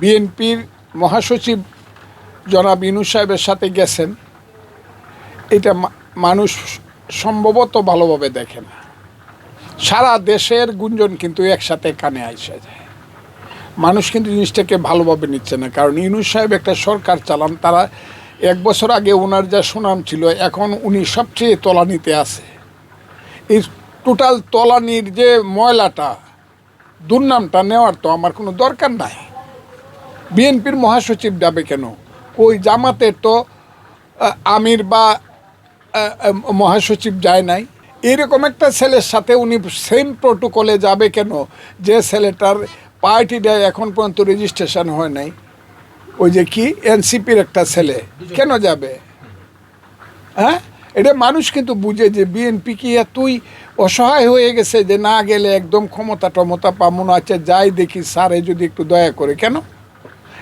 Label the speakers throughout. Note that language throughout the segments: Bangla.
Speaker 1: বিএনপির মহাসচিব জনাব ইনু সাহেবের সাথে গেছেন। এটা মানুষ সম্ভবত ভালোভাবে দেখে না। সারা দেশের গুঞ্জন কিন্তু একসাথে কানে আইসা যায়। মানুষ কিন্তু জিনিসটাকে ভালোভাবে নিচ্ছে না। কারণ ইনু সাহেব একটা সরকার চালান, তারা এক বছর আগে ওনার যা সুনাম ছিল, এখন উনি সবচেয়ে তলানিতে আছে। এই টোটাল তলানির যে ময়লাটা, দুর্নামটা নেওয়ার তো আমার কোনো দরকার নাই। বিএনপির মহাসচিব যাবে কেন? ওই জামাতের তো আমির বা মহাসচিব যায় নাই। এরকম একটা ছেলের সাথে উনি সেম প্রোটোকলে যাবে কেন? যে ছেলেটার পার্টি পার্টিটা এখন পর্যন্ত রেজিস্ট্রেশন হয় নাই। ওই যে কি? এনসিপির একটা ছেলে। কেন যাবে? হ্যাঁ? এটা মানুষ কিন্তু বুঝে যে বিএনপি কি এতই অসহায় হয়ে গেছে যে না গেলে একদম ক্ষমতা টমতা পাবো না। আচ্ছা যাই দেখি স্যারে যদি একটু দয়া করে। কেন?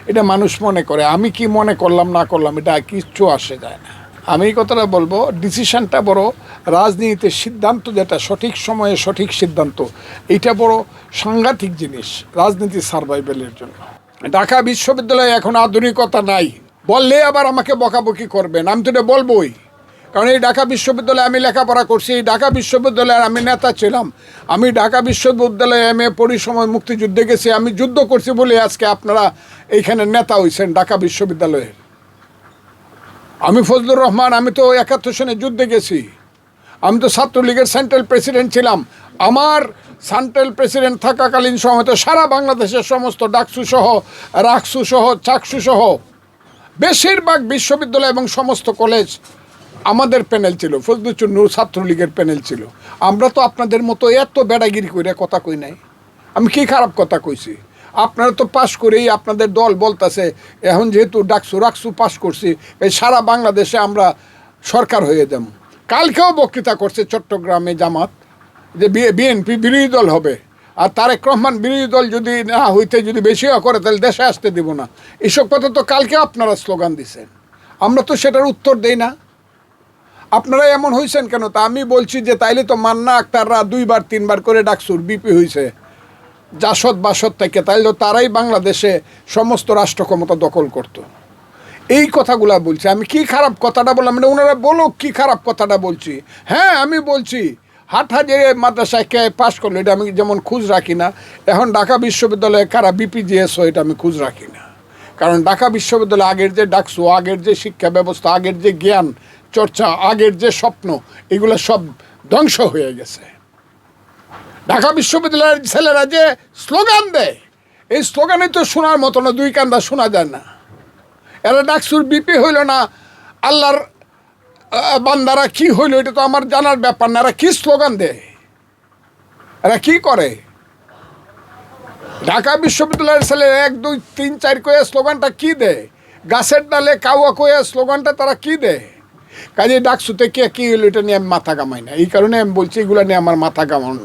Speaker 1: এটা মানুষ মনে করে। আমি কি মনে করলাম, না করলাম, এটা কিচ্ছু আসে যায় না। আমি এই কথাটা বলব ডিসিশনটা বড়, রাজনীতিতে সিদ্ধান্ত যেটা সঠিক সময়ে সঠিক সিদ্ধান্ত এটা বড় সাংঘাতিক জিনিস, রাজনীতি সার্ভাইভেলের জন্য। ঢাকা বিশ্ববিদ্যালয়ে এখন আধুনিকতা নাই। বললে আবার আমাকে বকাবকি করবেন, আমি তো এটা বলবোই। কারণ এই ঢাকা বিশ্ববিদ্যালয়ে আমি লেখাপড়া করছি, এই ঢাকা বিশ্ববিদ্যালয়ের আমি নেতা ছিলাম। আমি ঢাকা বিশ্ববিদ্যালয়ে এম এ পরিসময় মুক্তিযুদ্ধে গেছি, আমি যুদ্ধ করছি বলে আজকে আপনারা এইখানে নেতা হয়েছেন ঢাকা বিশ্ববিদ্যালয়ের। আমি ফজলুর রহমান, আমি তো একাত্তর সনে যুদ্ধে গেছি। আমি তো ছাত্রলীগের সেন্ট্রাল প্রেসিডেন্ট ছিলাম। আমার সেন্ট্রাল প্রেসিডেন্ট থাকাকালীন সময় তো সারা বাংলাদেশের সমস্ত ডাকসু সহ, রাকসু সহ, চাকসু সহ, বেশিরভাগ বিশ্ববিদ্যালয় এবং সমস্ত কলেজ আমাদের প্যানেল ছিল ফজলুচুন্নুর ছাত্রলীগের প্যানেল ছিল। আমরা তো আপনাদের মতো এত বেড়াগিরি করে কথা কই নাই। আমি কি খারাপ কথা কইছি? আপনারা তো পাশ করেই আপনাদের দল বলতাছে, এখন যেহেতু ডাকসু রাকসু পাশ করছি, এই সারা বাংলাদেশে আমরা সরকার হয়ে যাব। কালকেও বক্তৃতা করছে চট্টগ্রামে জামাত, যে বিএনপি বিরোধী দল হবে। আর তারেক রহমান বিরোধী দল যদি না হইতে যদি বেশি করে, তাহলে দেশে আসতে দেব না। এসব কথা তো কালকে আপনারা স্লোগান দিছেন। আমরা তো সেটার উত্তর দেই না। আপনারা এমন হয়েছেন কেন? তা আমি বলছি যে তাইলে তো মান্না আক্তাররা দুইবার, তিনবার করে ডাকসুর, বিপি হয়েছে জাসদ বাসদ থেকে, তাইলে তারাই বাংলাদেশে সমস্ত রাষ্ট্র ক্ষমতা দখল করতো। এই কথাগুলা বলছি। আমি কি খারাপ কথাটা বললাম? মানে ওনারা বলো কি খারাপ কথাটা বলছি। হ্যাঁ আমি বলছি হাট হাজারে মাদ্রাসায় কে পাশ করল, এটা আমি যেমন খোঁজ রাখি না, এখন ঢাকা বিশ্ববিদ্যালয়ে কারা বিপিজিএস হয়, এটা আমি খোঁজ রাখি না। কারণ ঢাকা বিশ্ববিদ্যালয়ে আগের যে ডাকসু, আগের যে শিক্ষা ব্যবস্থা, আগের যে জ্ঞান চর্চা, আগের যে স্বপ্ন, এগুলো সব ধ্বংস হয়ে গেছে। ঢাকা বিশ্ববিদ্যালয়ের ছেলেরা যে স্লোগান দেয়, এই স্লোগানে তো শোনার মতো না, দুই কান্দা শোনা যায় না। এরা ডাকসুর বিপি হইল না, আল্লাহর বান্দারা কি হইল, এটা তো আমার জানার ব্যাপার না, এরা কি স্লোগান দেয়? এরা কি করে? ঢাকা বিশ্ববিদ্যালয়ের ছেলে এক, দুই, তিন, চার কয়ে স্লোগানটা কি দেয়? গাছের ডালে কাওয়া কয়ে স্লোগানটা তারা কি দেয়? কাজে ডাকসুতে কে কি হলো এটা নিয়ে আমি মাথা কামাই না। এই কারণে আমি বলছি এগুলো নিয়ে আমার মাথা কামানো